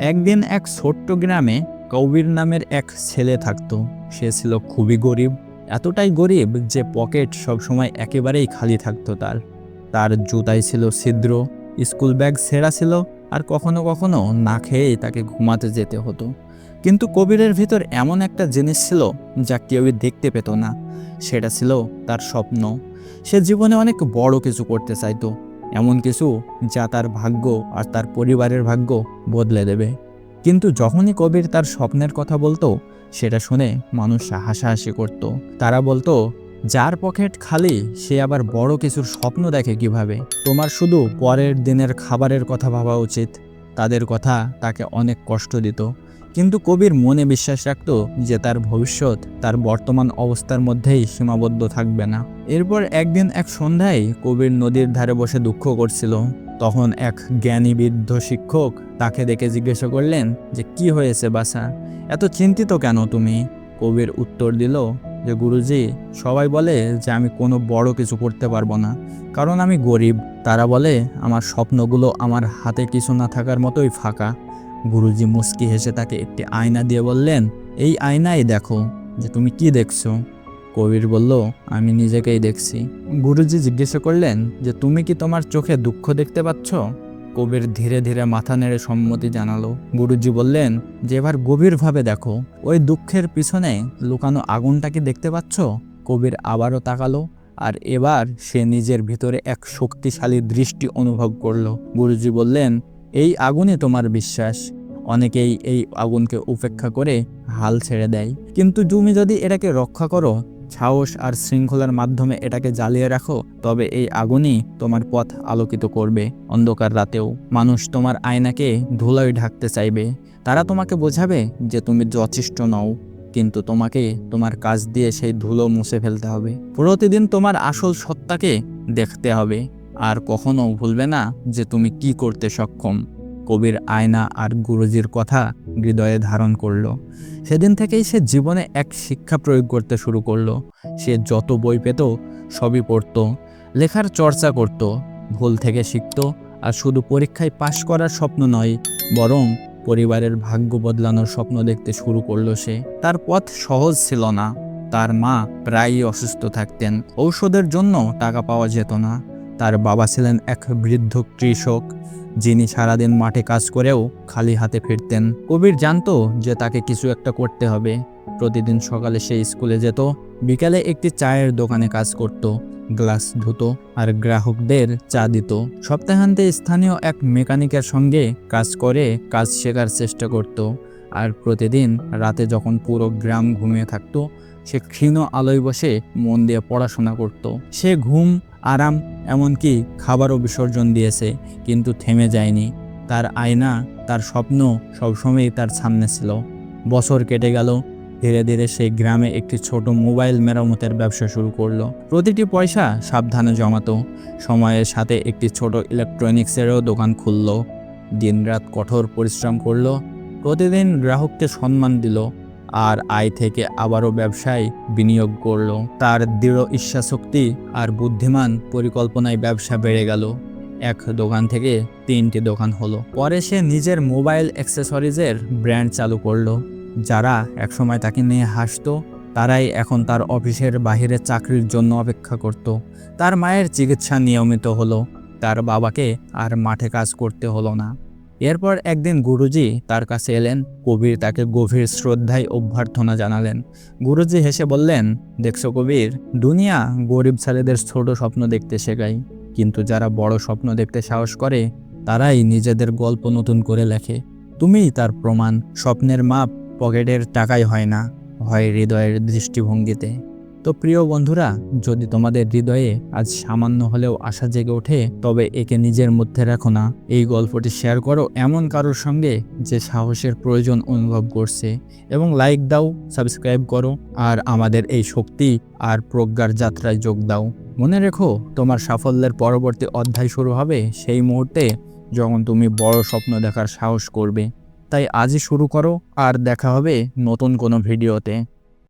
একদিন এক ছোট্ট গ্রামে কবির নামের এক ছেলে থাকতো। সে ছিল খুবই গরিব, এতটাই গরিব যে পকেট সবসময় একেবারেই খালি থাকতো তার। তার জুতাই ছিল ছিদ্র, স্কুল ব্যাগ ছেঁড়া ছিল আর কখনো কখনো না খেয়েই তাকে ঘুমাতে যেতে হতো। কিন্তু কবিরের ভিতর এমন একটা জিনিস ছিল যা কেউই দেখতে পেত না। সেটা ছিল তার স্বপ্ন। সে জীবনে অনেক বড় কিছু করতে চাইতো। এমন কিছু যা তার ভাগ্য আর তার পরিবারের ভাগ্য বদলে দেবে। কিন্তু যখনই কবির তার স্বপ্নের কথা বলতো, সেটা শুনে মানুষ হাসাহাসি করত। তারা বলতো, যার পকেট খালি, সে আবার বড় কিছুর স্বপ্ন দেখে কীভাবে? তোমার শুধু পরের দিনের খাবারের কথা ভাবা উচিত। তাদের কথা তাকে অনেক কষ্ট দিত। কিন্তু কবির মনে বিশ্বাস রাখত যে তার ভবিষ্যৎ, তার বর্তমান অবস্থার মধ্যেই সীমাবদ্ধ থাকবে না। এরপর একদিন এক সন্ধ্যায় কবির নদীর ধারে বসে দুঃখ করছিল। তখন এক জ্ঞানী বৃদ্ধ শিক্ষক তাকে দেখে জিজ্ঞাসা করলেন যে, কি হয়েছে বাসা এত চিন্তিত কেন তুমি? কবির উত্তর দিল যে, গুরুজি, সবাই বলে যে আমি কোনো বড় কিছু করতে পারব না। কারণ আমি গরিব। তারা বলে, আমার স্বপ্নগুলো আমার হাতে কিছু না থাকার মতোই ফাঁকা। গুরুজি মুস্কি হেসে তাকে একটি আয়না দিয়ে বললেন, এই আয়নায় দেখো যে তুমি কি দেখছ। কবির বলল, আমি নিজেকেই দেখছি। গুরুজি জিজ্ঞাসা করলেন, যে তুমি কি তোমার চোখে দুঃখ দেখতে পাচ্ছ? কবির ধীরে ধীরে মাথা নেড়ে সম্মতি জানালো। গুরুজি বললেন, যে এবার গভীরভাবে দেখো, ওই দুঃখের পিছনে লুকানো আগুনটা কি দেখতে পাচ্ছ? কবির আবারও তাকালো, আর এবার সে নিজের ভিতরে এক শক্তিশালী দৃষ্টি অনুভব করল। গুরুজি বললেন এই আগুনে তোমার বিশ্বাস। অনেকেই এই আগুনকে উপেক্ষা করে হাল ছেড়ে দেয়। কিন্তু তুমি যদি এটাকে রক্ষা করো, সাহস আর শৃঙ্খলার মাধ্যমে এটাকে জ্বালিয়ে রাখো, তবে এই আগুনই তোমার পথ আলোকিত করবে অন্ধকার রাতেও। মানুষ তোমার আয়নাকে ধুলোয় ঢাকতে চাইবে। তারা তোমাকে বোঝাবে যে তুমি যথেষ্ট নও, কিন্তু তোমাকে তোমার কাজ দিয়ে সেই ধুলো মুছে ফেলতে হবে। প্রতিদিন তোমার আসল সত্তাকে দেখতে হবে। আর কখনো ভুলবে না যে তুমি কি করতে সক্ষম। কবির আয়না আর গুরুজির কথা হৃদয়ে ধারণ করল। সেদিন থেকেই সে জীবনে এক শিক্ষা প্রয়োগ করতে শুরু করল। সে যত বই পেত, সবই পড়ত, লেখার চর্চা করত, ভুল থেকে শিখত আর শুধু পরীক্ষায় পাশ করার স্বপ্ন নয়, বরং পরিবারের ভাগ্য বদলানোর স্বপ্ন দেখতে শুরু করল সে। তার পথ সহজ ছিল না। তার মা প্রায়ই অসুস্থ থাকতেন। ঔষধের জন্য টাকা পাওয়া যেত না। তার বাবা ছিলেন এক বৃদ্ধ কৃষক, যিনি সারাদিন মাঠে কাজ করেও খালি হাতে ফিরতেন। কবির জানতো যে তাকে কিছু একটা করতে হবে। প্রতিদিন সকালে সে স্কুলে যেত, বিকালে একটি চায়ের দোকানে কাজ করত, গ্লাস ধুত আর গ্রাহকদের চা দিত। সপ্তাহান্তে স্থানীয় এক মেকানিকের সঙ্গে কাজ করে কাজ শেখার চেষ্টা করত আর প্রতিদিন রাতে যখন পুরো গ্রাম ঘুমিয়ে থাকতো, সে ক্ষীণ আলোয় বসে মন দিয়ে পড়াশোনা করত। সে ঘুম আরাম এমনকি খাবারও বিসর্জন দিয়েছে, কিন্তু থেমে যায়নি। তার আয়না, তার স্বপ্ন সবসময়ই তার সামনে ছিল। বছর কেটে গেল, ধীরে ধীরে সেই গ্রামে একটি ছোট মোবাইল মেরামতের ব্যবসা শুরু করল। প্রতিটি পয়সা সাবধানে জমাতো। সময়ের সাথে একটি ছোট ইলেকট্রনিক্সেরও দোকান খুলল। দিনরাত কঠোর পরিশ্রম করল। প্রতিদিন গ্রাহককে সম্মান দিল। আর আয় থেকে আবারও ব্যবসায় বিনিয়োগ করল। তার দৃঢ় ইচ্ছাশক্তি আর বুদ্ধিমান পরিকল্পনায় ব্যবসা বেড়ে গেল। এক দোকান থেকে তিনটি দোকান হলো। পরে সে নিজের মোবাইল অ্যাক্সেসরিজের ব্র্যান্ড চালু করল। যারা একসময় তাকে নিয়ে হাসতো, তারাই এখন তার অফিসের বাহিরে চাকরির জন্য অপেক্ষা করত। তার মায়ের চিকিৎসা নিয়মিত হলো। তার বাবাকে আর মাঠে কাজ করতে হলো না। এরপর একদিন গুরুজি তার কাছে এলেন। কবির তাকে গভীর শ্রদ্ধায় অভ্যর্থনা জানালেন। গুরুজি হেসে বললেন, দেখছ কবির, দুনিয়া গরিব ছেলেদের ছোট স্বপ্ন দেখতে শেখায়। কিন্তু যারা বড় স্বপ্ন দেখতে সাহস করে, তারাই নিজেদের গল্প নতুন করে লেখে। তুমি তার প্রমাণ, স্বপ্নের মাপ, পকেটের টাকায় হয় না। হয় হৃদয়ের দৃষ্টিভঙ্গিতে। তো প্রিয় বন্ধুরা, যদি তোমাদের হৃদয়ে আজ সামান্য হলেও আশা জেগে ওঠে, তবে একে নিজের মধ্যে রাখো না। এই গল্পটি শেয়ার করো এমন কারোর সঙ্গে যে সাহসের প্রয়োজন অনুভব করছে। এবং লাইক দাও সাবস্ক্রাইব করো, আর আমাদের এই শক্তি আর প্রজ্ঞার যাত্রায় যোগ দাও। মনে রেখো, তোমার সাফল্যের পরবর্তী অধ্যায় শুরু হবে সেই মুহূর্তে যখন তুমি বড় স্বপ্ন দেখার সাহস করবে। তাই আজই শুরু করো, আর দেখা হবে নতুন কোনো ভিডিওতে।